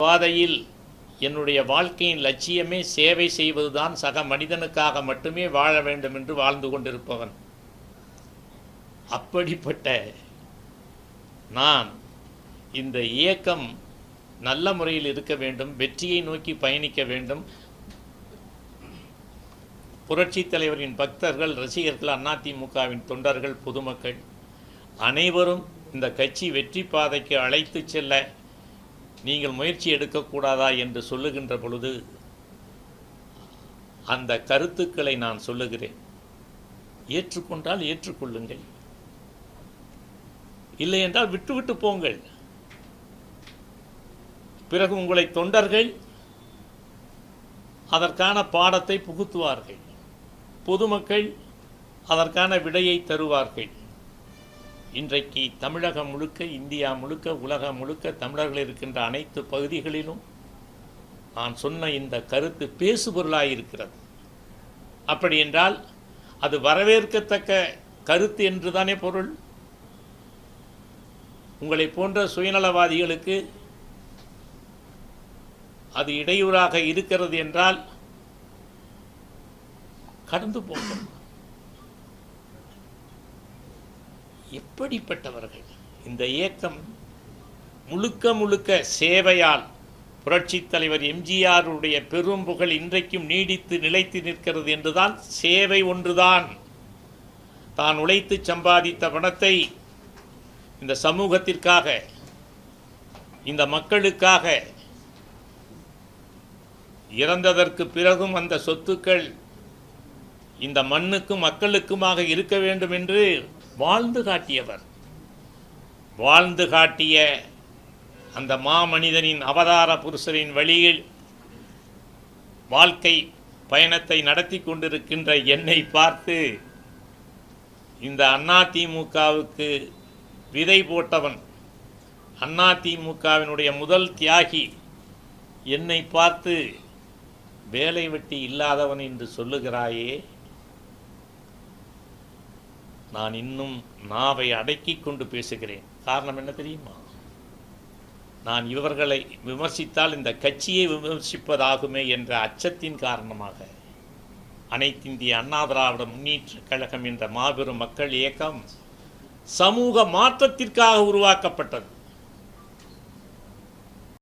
பாதையில் என்னுடைய வாழ்க்கையின் லட்சியமே சேவை செய்வதுதான் சக மனிதனுக்காக மட்டுமே வாழ வேண்டும் என்று வாழ்ந்து கொண்டிருப்பவன். அப்படிப்பட்ட நான் இந்த இயக்கம் நல்ல முறையில் இருக்க வேண்டும் வெற்றியை நோக்கி பயணிக்க வேண்டும். புரட்சித் தலைவரின் பக்தர்கள் ரசிகர்கள் அதிமுகவின் தொண்டர்கள் பொதுமக்கள் அனைவரும் இந்த கட்சி வெற்றி பாதைக்கு அழைத்துச் செல்ல நீங்கள் முயற்சி எடுக்கக்கூடாதா என்று சொல்லுகின்ற பொழுது அந்த கருத்துக்களை நான் சொல்லுகிறேன். ஏற்றுக்கொண்டால் ஏற்றுக்கொள்ளுங்கள். இல்லை என்றால் விட்டுவிட்டு போங்கள். பிறகு உங்களை தொண்டர்கள் அதற்கான பாடத்தை புகுத்துவார்கள். பொதுமக்கள் அதற்கான விடையை தருவார்கள். இன்றைக்கு தமிழகம் முழுக்க இந்தியா முழுக்க உலகம் முழுக்க தமிழர்கள் இருக்கின்ற அனைத்து பகுதிகளிலும் நான் சொன்ன இந்த கருத்து பேசுபொருளாக இருக்கிறது அப்படி என்றால் அது வரவேற்கத்தக்க கருத்து என்றுதானே பொருள்? உங்களை போன்ற சுயநலவாதிகளுக்கு அது இடையூறாக இருக்கிறது என்றால் கடந்து போங்கள் எப்படிப்பட்டவர்கள் இந்த இயக்கம் முழுக்க முழுக்க சேவையால் புரட்சித் தலைவர் எம்ஜிஆருடைய பெரும் புகழ் இன்றைக்கும் நீடித்து நிலைத்து நிற்கிறது என்றுதான் சேவை ஒன்றுதான். தான் உழைத்து சம்பாதித்த பணத்தை இந்த சமூகத்திற்காக இந்த மக்களுக்காக இறந்ததற்கு பிறகும் அந்த சொத்துக்கள் இந்த மண்ணுக்கும் மக்களுக்குமாக இருக்க வேண்டும் என்று வாழ்ந்து காட்டியவர். வாழ்ந்து காட்டிய அந்த மாமனிதனின் அவதார புருஷரின் வழியில் வாழ்க்கை பயணத்தை நடத்தி கொண்டிருக்கின்ற என்னை பார்த்து இந்த அதிமுகவுக்கு விதை போட்டவன் அதிமுகவினுடைய முதல் தியாகி என்னை பார்த்து வேலை வெட்டி இல்லாதவன் என்று சொல்லுகிறாயே. நான் இன்னும் நாவை அடக்கி கொண்டு பேசுகிறேன். காரணம் என்ன தெரியுமா? நான் இவர்களை விமர்சித்தால் இந்த கட்சியை விமர்சிப்பதாகுமே என்ற அச்சத்தின் காரணமாக. அனைத்திந்திய அண்ணா திராவிட முன்னேற்ற கழகம் என்ற மாபெரும் மக்கள் இயக்கம் சமூக மாற்றத்திற்காக உருவாக்கப்பட்டது.